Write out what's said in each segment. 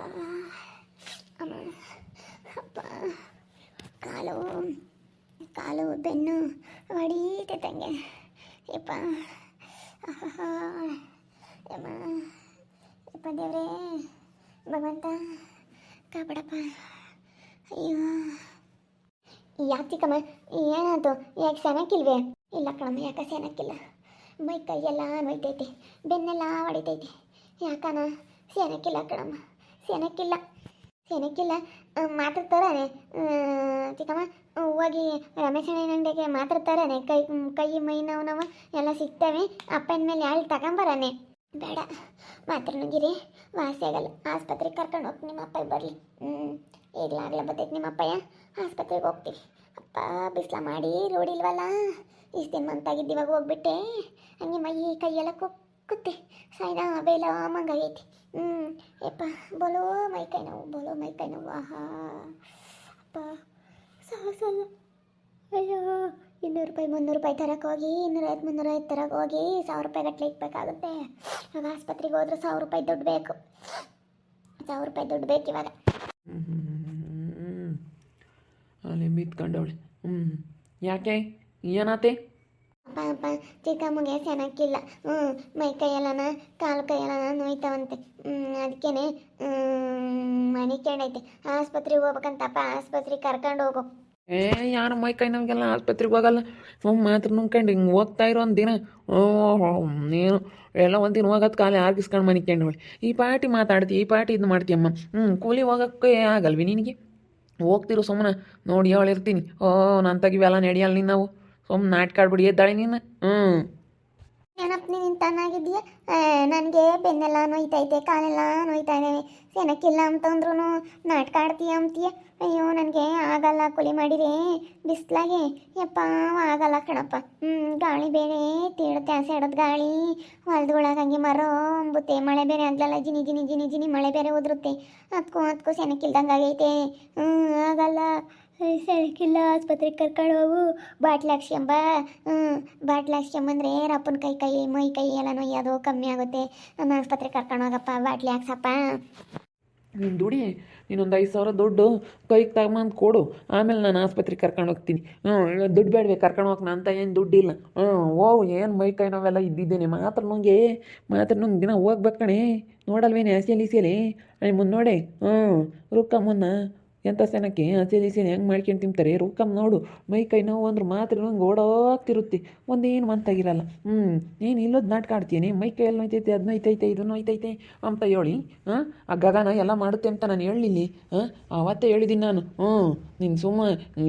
ಅಮ್ಮ ಅಪ್ಪ ಕಾಲು ಕಾಲು ಬೆನ್ನು ಹೊಡೀತೈತಂಗೆ ಯಪ್ಪ. ಯಮ್ಮ ಯಪ್ಪ ದೇವ್ರೇ ಭಗವಂತ ಕಾಪಾಡಪ್ಪ ಅಯ್ಯೋ ಯಾಕೆ ಚಿಕ್ಕಮ್ಮ ಏನಾಯ್ತು ಯಾಕೆ ಸೆನಕ್ಕಿಲ್ವೇ ಇಲ್ಲ ಕಣಮ್ಮ ಯಾಕೆ ಸೆನಕ್ಕಿಲ್ಲ ಮೈ ಕೈಯೆಲ್ಲ ನೋಯ್ತೈತೆ ಬೆನ್ನೆಲ್ಲ ಹೊಡಿತೈತಿ ಯಾಕನ ಸೆನಕ್ಕಿಲ್ಲ ಕಣಮ್ಮ ಸೆನಕ್ಕಿಲ್ಲ ಸೆನಕ್ಕಿಲ್ಲ ಮಾತಾಡ್ತಾರಾನೆ. ಚಿಕ್ಕಮ್ಮ ಹೋಗಿ ರಮೇಶನ ಅಂಗಡಿಗೆ ಮಾತಾಡ್ತಾರಾನೆ. ಕೈ ಕೈ, ಮೈ, ನೋವು, ನಾವು ಎಲ್ಲ ಸಿಗ್ತವೆ. ಅಪ್ಪನ ಮೇಲೆ ಯಾಳು ತಗೊಂಬರಾನೆ? ಬೇಡ. ಮಾತ್ರನಗಿರಿ ವಾಸಿ ಆಗಲ್ಲ ಆಸ್ಪತ್ರೆಗೆ ಕರ್ಕೊಂಡು ಹೋಗಿ ನಿಮ್ಮ ಅಪ್ಪ ಬರಲಿ. ಹ್ಞೂ ಈಗಲಾಗಲ ಬರ್ತೈತೆ ನಿಮ್ಮ ಅಪ್ಪಯ್ಯ. ಆಸ್ಪತ್ರೆಗೆ ಹೋಗ್ತೀವಿ ಅಪ್ಪ, ಬಿಸ್ಲ ಮಾಡಿ ರೋಡಿಲ್ವಲ್ಲ ಇಷ್ಟು ದಿನ ಮಂತಾಗಿದ್ದು ಇವಾಗ ಹೋಗ್ಬಿಟ್ಟೆ. ಹಂಗೆ ಮೈ ಕೈಯೆಲ್ಲ ಕುಕ್ಕುತ್ತೆ ಸಾಯ್ದ ಬೇಲ ಮಂಗೈತಿ. ಹ್ಞೂ ಯಪ್ಪ, ಬೋಲೋ ಮೈಕೈ ನೋವು, ಬೋಲೋ ಮೈ ಕೈ ನೋವು, ಆಹಾ. ಅಪ್ಪ ಸಾಹಸಲ್ಲ ಅಯ್ಯೋ, ಇನ್ನೂರು ರೂಪಾಯಿ, ಮುನ್ನೂರು ರೂಪಾಯಿ ತರಕ್ಕೆ ಹೋಗಿ, ಇನ್ನೂರೈವತ್ತು, ಮುನ್ನೂರೈವತ್ತು ತರಕ್ಕೆ ಹೋಗಿ ಸಾವಿರ ರೂಪಾಯಿ ಗಟ್ಟಲೆ ಇಕ್ಬೇಕಾಗುತ್ತೆ ಇವಾಗ ಆಸ್ಪತ್ರೆಗೆ ಹೋದ್ರೆ ಸಾವಿರ ರೂಪಾಯಿ ದುಡ್ಡು ಬೇಕು. ಸಾವಿರ ರೂಪಾಯಿ ದುಡ್ಡು ಬೇಕು ಇವಾಗ. ಅಲ್ಲಿ ಬಿತ್ಕೊಂಡವಳೆ ಹ್ಞೂ ಯಾಕೆ? ಏನಾತೆ? ಅಪ್ಪ ಅಪ್ಪ ಚಿಕ್ಕಮ್ಮಗೆ ಚೆನ್ನಾಗಿಲ್ಲ ಹ್ಞೂ ಮೈ ಕೈಯೆಲ್ಲನ, ಕಾಲು ಕೈಯೆಲ್ಲನ ನೋಯ್ತಾವಂತೆ. ಅದಕ್ಕೇನೆ ಮನೆ ಕೇಳೈತೆ ಆಸ್ಪತ್ರೆಗೆ ಹೋಗ್ಬೇಕಂತಪ್ಪ ಆಸ್ಪತ್ರೆಗೆ ಕರ್ಕೊಂಡು ಹೋಗು. ಏ, ಯಾರು ಮೈ ಕೈ ನಮಗೆಲ್ಲ ಆಸ್ಪತ್ರೆಗೆ ಹೋಗಲ್ಲ. ಸುಮ್ಮ ಮಾತ್ರ ನುಂಗ್ಕೊಂಡು ಹಿಂಗೆ ಹೋಗ್ತಾ ಇರೋ ಒಂದು ದಿನ ಓ, ನೀನು ಎಲ್ಲ ಒಂದು ದಿನ ಹೋಗೋದು ಕಾಲೇ ಆರ್ಗಿಸ್ಕೊಂಡು ಮನೆ ಕೇಳಿ ಈ ಪಾರ್ಟಿ ಮಾತಾಡ್ತಿ, ಈ ಪಾರ್ಟಿ ಇದು ಮಾಡ್ತೀಯಮ್ಮ ಹ್ಞೂ ಕೂಲಿ ಹೋಗೋಕ್ಕೆ ಆಗಲ್ವಿ ನಿನಗೆ? ಹೋಗ್ತಿರು ಸುಮ್ಮನೆ ನೋಡಿ ಹೇಳಿರ್ತೀನಿ ಓ, ನಾನು ತೆಗಿವೆಲ್ಲ ನಡೆಯಲ್ಲ ನೀನು ನಾವು. ಸುಮ್ಮನೆ ನಾಟಕ ಆಡ್ಬಿಡಿ ಎದ್ದಾಳೆ ನೀನು. ಹ್ಞೂ ಏನಪ್ಪ, ನೀನು ತನ್ನಾಗಿದ್ದೀಯ ನನಗೆ ಬೆನ್ನೆಲ್ಲ ನೋಯ್ತೈತೆ, ಕಾಲೆಲ್ಲ ನೋಯ್ತಾ ಇದ್ದಾವೆ ಸೆನಕ್ಕಿಲ್ಲ ಅಂತಂದ್ರೂ ನಾಟಕ ಆಡ್ತೀಯ ಅಂತೀಯ? ಅಯ್ಯೋ, ನನಗೆ ಆಗಲ್ಲ, ಕುಲಿ ಮಾಡಿದೆ ಬಿಸ್ಲಾಗೆ, ಯಪ್ಪ, ಆಗಲ್ಲ ಕಣಪ್ಪ. ಹ್ಞೂ ಗಾಳಿ ಬೇರೆ ತೀಡುತ್ತೆ ಆಸೆ ಆಡೋದು ಗಾಳಿ. ಹೊಲ್ದೊಳಗೆ ಹಂಗೆ ಮರೋ ಅಂಬುತ್ತೆ. ಮಳೆ ಬೇರೆ ಆಗಲ್ಲ ಜಿನಿ ಜಿನಿ ಜಿನಿ ಜಿನಿ ಮಳೆ ಬೇರೆ ಉದುರುತ್ತೆ. ಅದಕ್ಕೂ ಅದಕ್ಕೂ ಸೆನಕ್ಕಿಲ್ದಂಗೆ ಆಗೈತೆ ಹ್ಞೂ ಆಗಲ್ಲ. ಸೆನಕ್ಕಿಲ್ಲ ಆಸ್ಪತ್ರೆಗೆ ಕರ್ಕೊಂಡು ಹೋಗು. ಬಾಟ್ಲಿ ಹಾಕ್ಸ್ಕೊಂಬ. ಹ್ಞೂ ಬಾಟ್ಲಿ ಹಾಕ್ಸ್ಕೊಂಬಂದ್ರೆ ರಪ್ಪನ ಕೈ ಕೈ, ಮೈ, ಕೈ ಎಲ್ಲ ನೋಯ್ಯೋದು ಕಮ್ಮಿ ಆಗುತ್ತೆ. ನಮ್ಮ ಆಸ್ಪತ್ರೆಗೆ ಕರ್ಕೊಂಡು ಹೋಗಪ್ಪ, ಬಾಟ್ಲಿ ಹಾಕ್ಸಪ್ಪ. ನೀನು ದುಡಿ, ನೀನೊಂದು ಐದು ಸಾವಿರ ದುಡ್ಡು ಕೈಗೆ ತಗೊಂಬಂದು ಕೊಡು. ಆಮೇಲೆ ನಾನು ಆಸ್ಪತ್ರೆಗೆ ಕರ್ಕೊಂಡು ಹೋಗ್ತೀನಿ. ಹ್ಞೂ ದುಡ್ಡು ಬೇಡವೆ, ಕರ್ಕೊಂಡು ಹೋಗಿ ಅಂತ ಏನು ದುಡ್ಡಿಲ್ಲ. ಹ್ಞೂ ಓ ಏನು ಮೈ, ಕೈ ನೋವೆಲ್ಲ ಇದ್ದಿದ್ದೇನೆ. ಮಾತ್ರ ನುಂಗೆ, ಮಾತ್ರ ನುಂಗ್ ದಿನ ಹೋಗ್ಬೇಕಣೆ ಕಣೆ. ನೋಡಲ್ವೇನೆ ಹಸಿಯಲ್ಲಿ ಇಸಿಯಲ್ಲಿ ಮುಂದೆ ನೋಡೆ ಹ್ಞೂ ರುಕ್ಕ ಮುನ್ನ. ಎಂಥ ಸೆನಕ್ಕೆ ಹಸಿ ಇಸಿಯಲ್ಲಿ ಹೆಂಗೆ ಮಾಡ್ಕೊಂಡು ತಿಂತಾರೆ? ರುಕ್ಕಮ್ ನೋಡು. ಮೈ ಕೈ ನೋವು ಅಂದ್ರೆ ಮಾತ್ರ ನಂಗೆ ಓಡೋಗ್ತಿರುತ್ತೆ. ಒಂದೇನು ಮಂತಾಗಿರಲ್ಲ. ಹ್ಞೂ ನೀನು ಇಲ್ಲೋದು ನಾಟಕ ಆಡ್ತೀನಿ ಮೈ ಕೈ ಎಲ್ಲ ನೋಯ್ತೈತೆ, ಅದು ನೋಯ್ತೈತೆ, ಇದು ನೋಯ್ತೈತೆ ಅಂತ ಹೇಳಿ, ಹಾಂ? ಆ ಗಗನ ಎಲ್ಲ ಮಾಡುತ್ತೆ ಅಂತ ನಾನು ಹೇಳಿಲ್ಲಿ ಹಾಂ? ಅವತ್ತೇ ಹೇಳಿದ್ದೀನಿ ನಾನು. ಹ್ಞೂ, ನೀನು ಸುಮ್ಮ,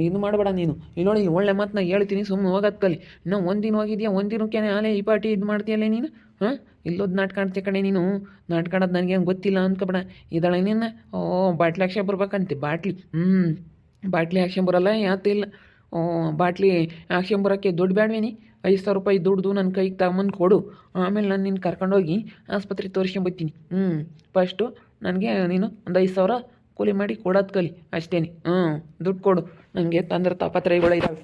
ಇದು ಮಾಡಬೇಡ ನೀನು. ಇಲ್ಲೋಳಿ ಒಳ್ಳೆ ಒಳ್ಳೆ ಮಾತನ್ನ ಹೇಳ್ತೀನಿ ಸುಮ್ಮನೆ ಹೋಗೋದು ಕಲಿ. ಇನ್ನೂ ಒಂದಿನ ಹೋಗಿದ್ಯಾ? ಒಂದಿನಕ್ಕೆ ಆಲೆ ಈ ಪಾಟಿ ಇದು ಮಾಡ್ತೀಯಲ್ಲ ನೀನು? ಹಾಂ? ಇಲ್ಲೋದು ನಾಟಕ ಆಡ್ತೀಯ ಕಣೆ ನೀನು? ನಾಟಕ ಆಡೋದು ನನಗೇನು ಗೊತ್ತಿಲ್ಲ ಅಂದ್ಕೊಬೇಡ. ಇದ್ದಾಳೆ ನೀನು? ಓ, ಬಾಟ್ಲಿ ಹಾಕ್ಸ್ಕೊಂಡ್ ಬರ್ಬೇಕಂತೆ, ಬಾಟ್ಲಿ. ಹ್ಞೂ ಬಾಟ್ಲಿ ಹಾಕ್ಸ್ಕೊಂಬರಲ್ಲ ಯಾತ ಇಲ್ಲ. ಓ, ಬಾಟ್ಲಿ ಹಾಕ್ಸ್ಕೊಂಬರೋಕ್ಕೆ ದುಡ್ಡು ಬೇಡವೇನಿ ಐದು ಸಾವಿರ ರೂಪಾಯಿ ದುಡ್ದು ನನ್ನ ಕೈಗೆ ತಗೊಂಬಂದು ಕೊಡು. ಆಮೇಲೆ ನಾನು ನಿನ್ನ ಕರ್ಕೊಂಡೋಗಿ ಆಸ್ಪತ್ರೆಗೆ ತೋರಿಸ್ಕೊಂಬತ್ತೀನಿ ಹ್ಞೂ ಫಸ್ಟು ನನಗೆ ನೀನು ಒಂದು ಐದು ಸಾವಿರ ಕೂಲಿ ಮಾಡಿ ಕೊಡೋದು ಕಲಿ, ಅಷ್ಟೇನೆ. ಹ್ಞೂ ದುಡ್ಡು ಕೊಡು. ನನಗೆ ತಂದ್ರೆ ತಾಪತ್ರಯಗಳು ಇದ್ದಾವೆ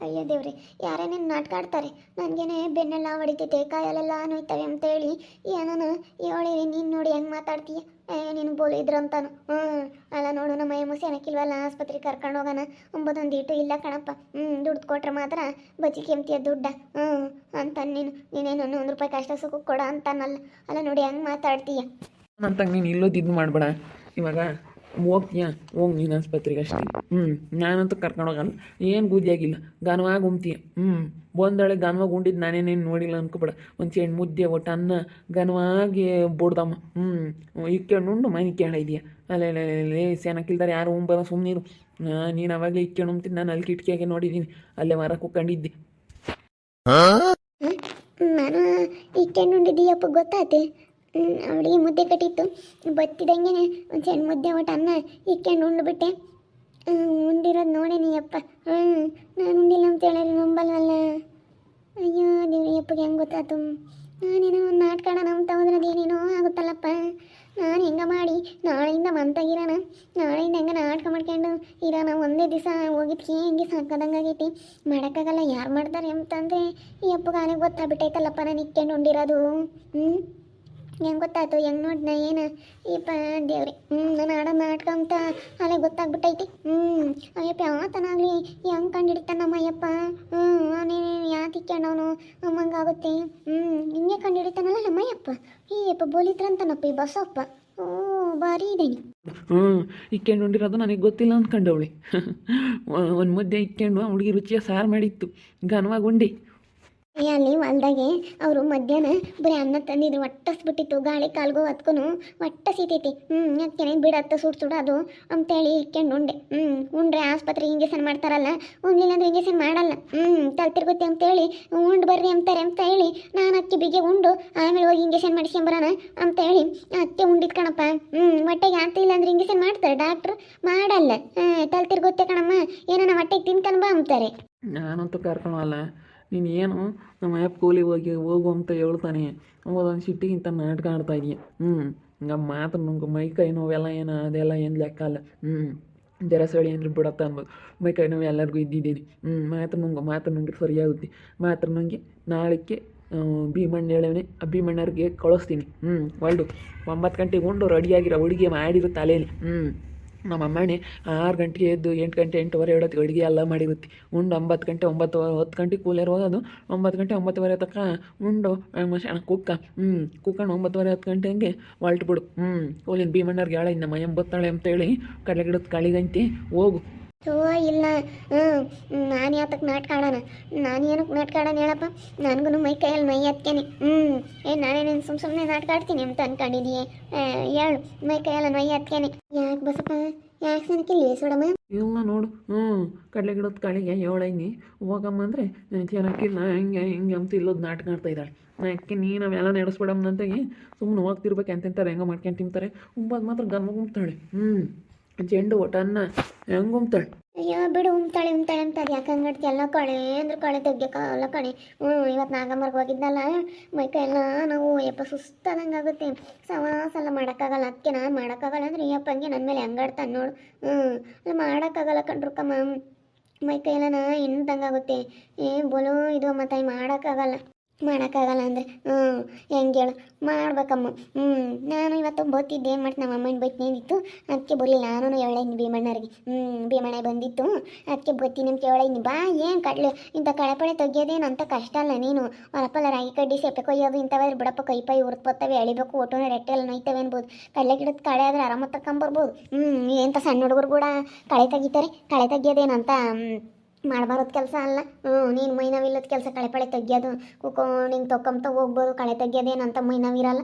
ಅಯ್ಯೋ ದೇವ್ರಿ ಯಾರೇನೇನು ನಾಟಕ ಆಡ್ತಾರೆ, ನನಗೇನೆ ಬೆನ್ನೆಲ್ಲ ಹೊಡಿತೈತೆ ಕಾಯಲ್ಲೆಲ್ಲ ನೋಯ್ತವೆ ಅಂತೇಳಿ. ಏನನ ಹೇಳಿರಿ ನೀನು ನೋಡಿ ಹೆಂಗೆ ಮಾತಾಡ್ತೀಯ? ಏ, ನೀನು ಬೋಲು ಇದ್ರಂತಾನು ಹ್ಞೂ ಅಲ್ಲ ನೋಡು, ನಮ್ಮ ಎಮಸಿ ಏನಕ್ಕಿಲ್ವಲ್ಲ ಆಸ್ಪತ್ರೆಗೆ ಕರ್ಕೊಂಡು ಹೋಗೋಣ. ಒಂಬತ್ತೊಂದು ಇಟ್ಟು, ಇಲ್ಲ ಕಣಪ್ಪ ಹ್ಞೂ ದುಡ್ದು ಕೊಟ್ರೆ ಮಾತ್ರ ಬಚ್ಚಿ ಕೆಮ್ತಿಯ ದುಡ್ಡ. ಹ್ಞೂ ಅಂತ ನೀನು. ನೀನೇನು ಒಂದು ರೂಪಾಯಿ ಕಷ್ಟ ಸುಖ ಕೊಡ ಅಂತಾನಲ್ಲ. ಅಲ್ಲ ನೋಡಿ, ಹೆಂಗೆ ಮಾತಾಡ್ತೀಯ? ಅಂತ ನೀನು ಇಲ್ಲೋದು ಇದು ಮಾಡಬೇಡ. ಇವಾಗ ಹೋಗ್ತೀಯ ಹೋಗ್ ನೀನು ಆಸ್ಪತ್ರೆಗೆ ಅಷ್ಟೇ. ಹ್ಞೂ ನಾನಂತೂ ಕರ್ಕೊಂಡು ಹೋಗಲ್ಲ. ಏನು ಆಗಿಲ್ಲ. ಗಾನವಾಗಿ ಉಮ್ತೀಯ ಹ್ಞೂ ಬಂದಳೆ ಗಾನವಾಗಿ ಉಂಡಿದ್ದು ನಾನೇನೇನು ನೋಡಿಲ್ಲ ಅನ್ಕೋಬೇಡ. ಒಂದು ಚೆಂಡು ಮುದ್ದೆ ಒಟ್ಟು ಅನ್ನ, ಘನವಾಗಿ ಬೋಡ್ದಮ್ಮ. ಹ್ಞೂ ಇಕ್ಕೊಂಡು ಉಂಡು, ಮನೆ ಕೇಳ ಇದೆಯಾ? ಅಲ್ಲೇ ಸೆನಕ್ಕಿಲ್ದಾರೆ ಯಾರು ಉಂಬಲ್ಲ ಸುಮ್ಮನಿರು ನೀನು ಅವಾಗಲೇ ಇಕ್ಕೊಂಡು ಉಮ್ತೀನಿ ನಾನು ಅಲ್ಲಿ ಕಿಟಕಿಯಾಗೆ ನೋಡಿದ್ದೀನಿ ಅಲ್ಲೇ ಮರ ಕುಕ್ಕಂಡಿದ್ದೆ ನಾನು ಇಕ್ಕೊಂಡು ಉಂಡಿದ್ದೀಯಪ್ಪ ಗೊತ್ತಾತೆ? ಅವಳಿಗೆ ಮುದ್ದೆ ಕಟ್ಟಿತ್ತು. ಬತ್ತಿದಂಗೆ ಒಂದು ಸಣ್ಣ ಮುದ್ದೆ ಒಟ್ಟು ಅನ್ನ ಇಟ್ಕೊಂಡು ಉಂಡ್ಬಿಟ್ಟೆ. ಉಂಡಿರೋದು ನೋಡೇನಿ ಅಪ್ಪ. ಹ್ಞೂ ನಾನು ಉಂಡಿಲ್ಲ ಅಂತ ಹೇಳಿದ್ರೆ ನಂಬಲ್ವಲ್ಲ. ಅಯ್ಯೋ ಅಪ್ಪಗೆ ಹೆಂಗೆ ಗೊತ್ತಾಯ್ತು ನಾನೇನೋ ಒಂದು ನಾಟ್ಕಾಣ ಅಂತ ಹೋದ್ರೆ ಅದೇನೇನೋ ಆಗುತ್ತಲ್ಲಪ್ಪ. ನಾನು ಹೆಂಗ ಮಾಡಿ ನಾಳೆಯಿಂದ ಮಂತಾಗಿರೋಣ ನಾಳೆಯಿಂದ ಹೆಂಗೆ ನಾಟಕ ಮಾಡ್ಕೊಂಡು ಇರೋಣ, ಒಂದೇ ದಿವಸ ಹೋಗಿದ್ಕೆ ಹೆಂಗೆ ಸಾಕದಂಗಾಗೈತಿ ಮಾಡೋಕ್ಕಾಗಲ್ಲ, ಯಾರು ಮಾಡ್ತಾರೆ ಅಂತಂದರೆ ಈ ಅಪ್ಪಗಾನೆ ಗೊತ್ತಾಗ್ಬಿಟ್ಟೈತಲ್ಲಪ್ಪ, ನಾನು ಇಟ್ಕೊಂಡು ಉಂಡಿರೋದು. ಹ್ಞೂ ಹೆಂಗೆ ಗೊತ್ತಾಯ್ತು? ಹೆಂಗೆ ನೋಡ್ನ ಏನು? ಪ ದೇವ್ರಿ. ಹ್ಞೂ ನಾನು ಆಡೋ ನಾಟಕ ಅಂತ ಅಲ್ಲೇ ಗೊತ್ತಾಗ್ಬಿಟ್ಟೈತಿ. ಹ್ಞೂ ಅಯ್ಯಪ್ಪ ಆತನಾಗಲಿ ಹೆಂಗೆ ಕಂಡಿಡಿತಾನ ನಮ್ಮಯ್ಯಪ್ಪ? ಹ್ಞೂ ಅವನೇನು ಯಾತಿಕ್ಕೊಂಡವನು ಅಮ್ಮಂಗಾಗುತ್ತೆ ಹ್ಞೂ ಹಿಂಗೆ ಕಂಡಿಡಿತಾನಲ್ಲ ನಮ್ಮಯ್ಯಪ್ಪ? ಈಯಪ್ಪ ಬೋಲಿದ್ರಂತನಪ್ಪ ಈ ಬಸಪ್ಪ. ಓ, ಭಾರಿ ಇದೇನಿ ಹ್ಞೂ ಇಕ್ಕೊಂಡು ಉಂಡಿರೋದು ನನಗೆ ಗೊತ್ತಿಲ್ಲ ಅಂದ್ಕೊಂಡವಳಿ ಒಂದು ಮುದ್ದೆ ಇಕ್ಕೊಂಡು ಹುಡುಗಿ ರುಚಿಯ ಸಾರು ಮಾಡಿತ್ತು. ಘನವಾಗಿ ಉಂಡಿ. ಅಲ್ಲಿ ಹೊಲ್ದಾಗೆ ಅವರು ಮಧ್ಯಾಹ್ನ ಬರೀ ಅನ್ನ ತಂದಿದ್ರು. ಒಟ್ಟಸ್ಬಿಟ್ಟಿತ್ತು ಗಾಳಿ ಕಾಲ್ಗೋ ಹೊತ್ಕೊನು ಒಟ್ಟ ಸೀತೈತಿ ಹ್ಞೂ ಯಾಕೆ ಬಿಡತ್ತ ಸುಡ್ ಸುಡೋದು ಅಂತೇಳಿ ಇಕ್ಕೊಂಡು ಉಂಡೆ. ಹ್ಞೂ ಉಂಡ್ರೆ ಆಸ್ಪತ್ರೆ ಇಂಜೆಕ್ಷನ್ ಮಾಡ್ತಾರಲ್ಲ. ಉಣ್ಲಿಲ್ಲ ಅಂದ್ರೆ ಇಂಜೆಕ್ಷನ್ ಮಾಡಲ್ಲ. ಹ್ಞೂ ತಲೆ ತಿರುಗುತ್ತೆ ಅಂತೇಳಿ ಉಂಡು ಬರ್ರಿ ಅಂತಾರೆ ಅಂತ ಹೇಳಿ ನಾನು ಅಕ್ಕಿ ಬಿಗೆ ಉಂಡು, ಆಮೇಲೆ ಹೋಗಿ ಇಂಜೆಕ್ಷನ್ ಮಾಡಿಸ್ಕೊಂಬರೋಣ ಅಂತ ಹೇಳಿ ಅತ್ತೆ ಉಂಡಿದ್ ಕಣಪ್ಪ. ಹ್ಞೂ ಹೊಟ್ಟೆಗೆ ಆಗ್ತಿಲ್ಲ ಅಂದ್ರೆ ಇಂಜೆಕ್ಷನ್ ಮಾಡ್ತಾರೆ. ಡಾಕ್ಟ್ರು ಮಾಡಲ್ಲ. ತಲೆ ತಿರುಗುತ್ತೆ ಕಣಮ್ಮ. ಏನೋ ಹೊಟ್ಟೆಗೆ ತಿನ್ಕೊಂಡು ಬಾ ಅಂತಾರೆ. ನಾನಂತೂ ಕರ್ಕೊಳಲ್ಲ. ನೀನು ಏನು ನಮ್ಮ ಆ್ಯಪ್ ಕೂಲಿ ಹೋಗಿ ಹೋಗು ಅಂತ ಹೇಳ್ತಾನೆ. ಒಂದೊಂದು ಸಿಟ್ಟಿಗಿಂತ ನಾಟಕ ಆಡ್ತಾ ಇದೀಯ. ಹ್ಞೂ ಹಂಗ ಮಾತ್ರ ನಂಗೆ, ಮೈ ಕೈ ನೋವೆಲ್ಲ ಏನು, ಅದೆಲ್ಲ ಏನು ಲೆಕ್ಕ ಅಲ್ಲ. ಹ್ಞೂ ಜರ ಸಳಿ ಅಂದ್ರೆ ಬಿಡತ್ತ ಅನ್ಬೋದು ಮೈ ಕೈ ನೋವು ಎಲ್ಲರಿಗೂ ಇದ್ದಿದ್ದೀನಿ. ಹ್ಞೂ ಮಾತ್ರ ನುಂಗು, ಮಾತ್ರ ನುಂಗಿ ಸರಿಯಾಗುತ್ತೆ. ಮಾತ್ರ ನುಂಗಿ ನಾಳಕ್ಕೆ ಭೀಮಣ್ಣ ಹೇಳವನೆ, ಆ ಭೀಮಣ್ಣವ್ರಿಗೆ ಕಳಿಸ್ತೀನಿ. ಹ್ಞೂ ಒಳ್ಳು ಒಂಬತ್ತು ಗಂಟೆಗೆ ಉಂಡು ರೆಡಿಯಾಗಿರೋ ಹುಡುಗಿ ಮಾಡಿರೋ ತಲೆಯಲ್ಲಿ. ಹ್ಞೂ ನಮ್ಮ ಅಮ್ಮಣ್ಣೆ ಆರು ಗಂಟೆಗೆ ಎದ್ದು ಎಂಟು ಗಂಟೆ, ಎಂಟುವರೆ ಹೊತ್ತಿಗೆ ಅಡುಗೆ ಎಲ್ಲ ಮಾಡಿರುತ್ತೆ. ಉಂಡು ಒಂಬತ್ತು ಗಂಟೆ, ಒಂಬತ್ತು ಹತ್ತು ಗಂಟೆ ಕೂಲರ್ ಅದು ಒಂಬತ್ತು ಗಂಟೆ ಒಂಬತ್ತುವರೆ ತಕ್ಕ ಉಂಡು ಮಶಾಣ ಕುಕ್ಕ. ಹ್ಞೂ ಕುಕ್ಕಂಡು ಒಂಬತ್ತುವರೆ ಹತ್ತು ಗಂಟೆ ಹಂಗೆ ಹೊಲ್ಟ್ಬಿಡು ಹ್ಞೂ ಕೂಲಿನ ಭೀಮಣ್ಣವ್ರಿಗೆ ಹೇಳ, ಇನ್ನು ಮಯಂ ಬತ್ತಾಳೆ ಅಂತೇಳಿ ಕಡಲೆ ಗಿಡದ ಕಳಿಗಂತಿ ಹೋಗು. ಓ ಇಲ್ಲ ಹ್ಞೂ ನಾನು ಯಾತಕ್ಕೆ ನಾಟಕ ಆಡೋಣ? ನಾನು ಏನಕ್ಕೆ ನಾಟಕ ಹೇಳಪ್ಪ? ನನಗೂ ಮೈ ಕೈಯಲ್ಲಿ ಮೈ ಹತ್ಕೇನೆ ಹ್ಞೂ ಏ ನಾನೇನೇನು ಸುಮ್ಮ ಸುಮ್ಮನೆ ನಾಟಕ ಆಡ್ತೀನಿ ಅಂತ ಅನ್ಕೊಂಡಿದೀಯ. ಹೇಳು, ಮೈ ಕೈಯಲ್ಲಿ ಮೈ ಹತ್ಕೇನೆ ಯಾಕೆ ಬಸಪ್ಪ? ಯಾಕೆ ನನಗೆ ಸೋಡಮ್ಮ ಇಲ್ಲ ನೋಡು ಹ್ಞೂ ಕಡಲೆ ಗಿಡದ ಕಾಳಿಗೆ ಏಳೈನಿ ಹೋಗಮ್ಮ ಅಂದರೆ ಚೆನ್ನಾಗಿಲ್ಲ ಹಿಂಗೆ ಹಿಂಗೆ ಅಂತ ಇಲ್ಲೋದು ನಾಟಕ ಆಡ್ತಾ ಇದ್ದಾಳೆ. ಅದಕ್ಕೆ ನೀನು ಅವೆಲ್ಲ ನಡೆಸ್ಬಿಡಮ್ಮ ಅಂತಾಗಿ ಸುಮ್ಮನೆ ಹೋಗ್ತಿರ್ಬೇಕು ಎಂತೆಂತಾರೆ ಹೆಂಗೆ ಮಾಡ್ಕೊಂಡು ತಿಂತಾರೆ. ಉಂಬದು ಮಾತ್ರ ಗಮ್ಮ ಗುಮ್ತಾಳೆ ಹ್ಞೂ ಜೆಂಡು ಒಟನ್ನ ಹೆಂಗೆ ಉಮ್ತಾಳೆ? ಅಯ್ಯೋ, ಬಿಡು, ಉಮ್ತಾಳೆ ಉಮ್ತಾಳೆ ಅಂತ ಅದು ಯಾಕೆ ಹಂಗಡ್ತಿ? ಎಲ್ಲ ಕಳೆ ಅಂದ್ರೆ ಕಳೆ ತೆಗ್ಯೋಕ್ಕಾಗಲ್ಲ ಕಣೆ. ಹ್ಞೂ ಇವತ್ತು ನಾಗಮ್ಮರ್ಗೆ ಹೋಗಿದ್ದಲ್ಲ ಮೈ ಕೈ ಎಲ್ಲ ನಾವು ಯಪ್ಪ ಸುಸ್ತಾದಂಗೆ ಆಗುತ್ತೆ. ಸವಾಸ ಎಲ್ಲ ಮಾಡೋಕ್ಕಾಗಲ್ಲ ಅದಕ್ಕೆ ನಾನು ಮಾಡೋಕ್ಕಾಗಲ್ಲ ಅಂದ್ರೆ ಈ ಅಪ್ಪ ಹಂಗೆ ನನ್ನ ಮೇಲೆ ಹೆಂಗಾಡ್ತಾನೆ ನೋಡು. ಹ್ಞೂ ಅಲ್ಲ ಮಾಡೋಕ್ಕಾಗಲ್ಲ ಮೈ ಕೈ ಎಲ್ಲ ಹಿಂಡ್ದಂಗೆ ಆಗುತ್ತೆ. ಏ, ಬೋಲೋ, ಇದು ಮತ್ತೆ ಮಾಡೋಕ್ಕಾಗಲ್ಲ. ಮಾಡೋಕ್ಕಾಗಲ್ಲ ಅಂದರೆ ಹ್ಞೂ ಹೆಂಗೆ ಹೇಳು? ಮಾಡ್ಬೇಕಮ್ಮ. ಹ್ಞೂ ನಾನು ಇವತ್ತು ಬತ್ತಿದ್ದೆ ಏನು ಮಾಡ್ತೀನಿ ನಮ್ಮ ಅಮ್ಮನ ಬೈತಿನಿತ್ತು ಅದಕ್ಕೆ ಬರಲಿಲ್ಲ ನಾನು ಹೇಳೀನಿ ಭೀಮಣ್ಣರಿಗೆ ಹ್ಞೂ ಭೀಮಣ್ಣ ಬಂದಿತ್ತು. ಅದಕ್ಕೆ ಬರ್ತೀನಿ ಅಂತ ಹೇಳೀನಿ ಬಾ, ಏನು ಕಡಲೆ? ಇಂಥ ಕಳೆಪಳೆ ತೆಗಿಯೋದೇನು ಅಂತ ಕಷ್ಟ ಅಲ್ಲ ನೀನು. ಹೊರಪಲ್ಲ ರಾಗಿ ಕಡ್ಡಿ ಸೆಪ್ಪೆ ಕೊಯ್ಯೋದು ಇಂಥವಾದ್ರೆ ಬಿಡಪ್ಪ, ಕೈ ಪೈ ಉರ್ತ್ಬತ್ತವೆ ಎಳಿಬೇಕು, ಒಟ್ಟುನ ರೆಟ್ಟೆಲ್ಲ ನೋಯ್ತವೆ ಅನ್ಬೋದು. ಕಡಲೆ ಗಿಡದ ಕಳೆ ಆದರೆ ಆರಾಮ ತಗೊಂಬರ್ಬೋದು ಹ್ಞೂ ಎಂಥ ಸಣ್ಣ ಹುಡುಗರು ಕೂಡ ಕಳೆ ತೆಗಿತಾರೆ. ಕಳೆ ತೆಗಿಯೋದೇನಂತ ಮಾಡಬಾರದು ಕೆಲಸ ಅಲ್ಲ. ಹ್ಞೂ ನೀನು ಮೈನವಿಲ್ಲದ ಕೆಲಸ ಕಳೆ ಪಳೆ ತೆಗಿಯೋದು. ಕುಕೋ, ನಿಂಗೆ ತೊಕೊಂತ ಹೋಗ್ಬೋದು, ಕಳೆ ತೆಗಿಯೋದೇನಂತ ಮೈನವಿರಲ್ಲ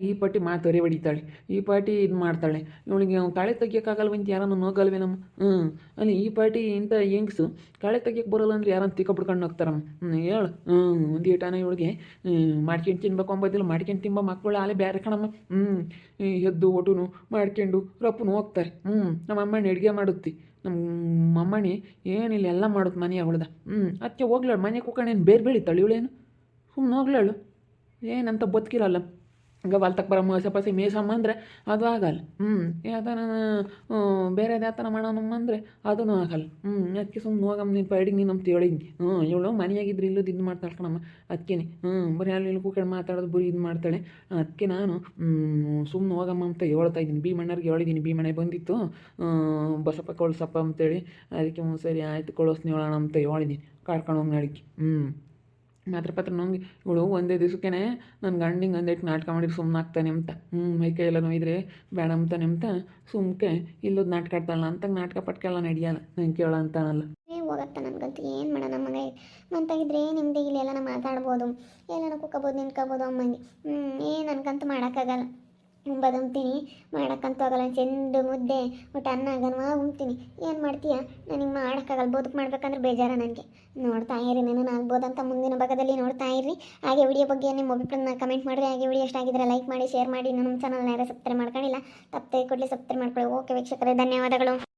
ಈ ಪಾಟಿ ಮಾತೊರೆ ಹೊಡಿತಾಳೆ ಈ ಪಾಟಿ ಇದು ಮಾಡ್ತಾಳೆ. ಇವಳಿಗೆ ಕಳೆ ತೆಗಿಯೋಕ್ಕಾಗಲ್ವಂತ ಯಾರನ್ನು ನೋಗಲ್ವೇ ನಮ್ಮ ಹ್ಞೂ ಅಲ್ಲಿ ಈ ಪಾಟಿ ಇಂಥ ಹೆಂಗ್ಸು? ಕಳೆ ತೆಗಿಯಕ್ಕೆ ಬರೋಲ್ಲ ಅಂದ್ರೆ ಯಾರನ್ನು ತಿಕ್ಕ ಬಿಡ್ಕೊಂಡು ಹೋಗ್ತಾರಮ್ಮ ಹ್ಞೂ ಹೇಳು. ಹ್ಞೂ ಒಂದು ಏಟಾನ ಇವಳಿಗೆ. ಮಾಡ್ಕೊಂಡು ತಿನ್ಬೇಕು ಅಂಬೋದಿಲ್ಲ. ಮಾಡ್ಕೊಂಡು ತಿಂಬ ಮಕ್ಕಳು ಆಲೆ ಬೇರೆ ಕಣಮ್ಮ. ಹ್ಞೂ ಎದ್ದು ಒಟುನು ಮಾಡ್ಕೊಂಡು ರಪ್ಪನು ಹೋಗ್ತಾರೆ. ಹ್ಞೂ ನಮ್ಮ ಅಮ್ಮನ ಅಡುಗೆ ಮಾಡುತ್ತಿ. ನಮ್ಮ ಅಮ್ಮಣ್ಣಿ ಏನಿಲ್ಲ ಎಲ್ಲ ಮಾಡೋದು ಮನೆ ಅವಳ್ದ? ಹ್ಞೂ ಅದಕ್ಕೆ ಹೋಗ್ಲಾಳು, ಮನೆ ಕೂಕಣೇನು ಬೇರೆ ಬೆಳಿತಾಳೆ ಇವಳೇನು ಸುಮ್ಮನೆ ಹೋಗ್ಲಾಳು. ಏನಂತ ಬದುಕಿರಲ್ಲ? ಈಗ ಹೊಲ್ತಕ್ಕೆ ಬರೋ ಮೋಸ ಪಸಿ ಮೇಸಮ್ಮ ಅಂದರೆ ಅದು ಆಗಲ್ಲ. ಹ್ಞೂ ಯಾತನ ಬೇರೆ ಯಾತನ ಮಾಡೋಣ ಅಂದರೆ ಅದೂ ಆಗಲ್ಲ. ಹ್ಞೂ ಅದಕ್ಕೆ ಸುಮ್ಮನೆ ಹೋಗಮ್ಮ, ನೀನು ಪೈಡಿಗೆ ನೀನು ಅಂತ ಹೇಳಿದ್ನಿ ಹ್ಞೂ ಇವಳು ಮನೆಯಾಗಿದ್ರೆ ಇಲ್ಲದ ಇದು ಮಾಡ್ತಾಳೆ ಕಣಮ್ಮ. ಅದಕ್ಕೆ ಹ್ಞೂ ಬರೀ ಅಲ್ಲಿ ಇಲ್ಲಿ ಕೂಕಂಡು ಮಾತಾಡೋದು, ಬುರಿ ಇದು ಮಾಡ್ತಾಳೆ. ಅದಕ್ಕೆ ನಾನು ಸುಮ್ಮನೆ ಹೋಗಮ್ಮ ಅಂತ ಹೇಳ್ತಾ ಇದ್ದೀನಿ. ಬಿ ಮಣ್ಣರಿಗೆ ಹೇಳಿದ್ದೀನಿ. ಮನೆ ಬಂದಿತ್ತು. ಬಸಪ್ಪ ಕೊಳ್ಸಪ್ಪ ಅಂತೇಳಿ. ಅದಕ್ಕೆ ಹ್ಞೂ ಸರಿ ಆಯ್ತು ಕೊಳಸ್ನಿ ಹೇಳೋಣ ಅಂತ ಹೇಳಿದ್ದೀನಿ. ಕರ್ಕೊಂಡು ಹೋಗಿ ನಡಿಕೆ ಹ್ಞೂ ಮಾತ್ರ ಪತ್ರ ನಂಗೆ, ಇವಳು ಒಂದೇ ದಿವಸಕ್ಕೆ ನನ್ನ ಗಂಡಿಂಗೆ ಒಂದೇಟು ನಾಟಕ ಮಾಡಿದ್ರು ಸುಮ್ಮನೆ ಆಗ್ತಾನೆ ಅಂತ. ಹ್ಞೂ ಮೈ ಕೈಯೆಲ್ಲ ನೋಯಿದ್ರೆ ಬೇಡ ಅಂತ ಅಂತ ಸುಮ್ಕೆ ಇಲ್ಲದ ನಾಟಕ ಆಡ್ತಾಳಲ್ಲ ಅಂತ ನಾಟಕ ಪಟ್ಕೆಲ್ಲ ನಡೆಯಲ್ಲ ನಂಗೆ ಕೇಳ ಅಂತಾನಲ್ಲ ಹೋಗತ್ತ ನನಗಂತೂ ಏನು ಮಾಡೋಣ ಮಗ? ಮಂತಾಗಿದ್ರೆ ನಿಮ್ಮದೇ ಇಲ್ಲಿ ಎಲ್ಲ ಮಾತಾಡ್ಬೋದು? ಎಲ್ಲಾನ ಕುಕ್ಕಬೋದು, ನಿಂತ್ಕೋಬೋದು ಅಮ್ಮಂಗೆ. ಏನು ನನಗಂತೂ ಮಾಡೋಕ್ಕಾಗಲ್ಲ. ಉಂಬದು ಉಣ್ತೀನಿ ಮಾಡೋಕ್ಕಂತೂ ಆಗಲ್ಲ ಚೆಂಡು ಮುದ್ದೆ, ಒಟ್ಟು ಅನ್ನ ಗನ್ವಾ ಉಣ್ತೀನಿ ಏನು ಮಾಡ್ತೀಯ? ನನಗೆ ಮಾಡೋಕ್ಕಾಗಲ್ಲ, ಬದುಕು ಮಾಡ್ಬೇಕಂದ್ರೆ ಬೇಜಾರ ನನಗೆ. ನೋಡ್ತಾ ಇರಿ ನಾನು ಆಗ್ಬೋದಂತ ಮುಂದಿನ ಭಾಗದಲ್ಲಿ ನೋಡ್ತಾ ಇರಿ. ಹಾಗೆ ವಿಡಿಯೋ ಬಗ್ಗೆ ನಿಮ್ಮ ಅಭಿಪ್ರಾಯನ ಕಮೆಂಟ್ ಮಾಡಿರಿ. ಹಾಗೆ ವಿಡಿಯೋ ಇಷ್ಟ ಆಗಿದ್ರೆ ಲೈಕ್ ಮಾಡಿ, ಶೇರ್ ಮಾಡಿ. ನಮ್ಮ ಚಾನಲ್ನ ಯಾರು ಸಬ್ಸ್ಕ್ರೈಬ್ ಮಾಡ್ಕೊಂಡಿಲ್ಲ, ತಪ್ಪದೆ ಕೊಡಲಿ ಸಬ್ಸ್ಕ್ರೈಬ್ ಮಾಡ್ಕೊಳ್ಳಿ. ಓಕೆ ವೀಕ್ಷಕರೇ, ಧನ್ಯವಾದಗಳು.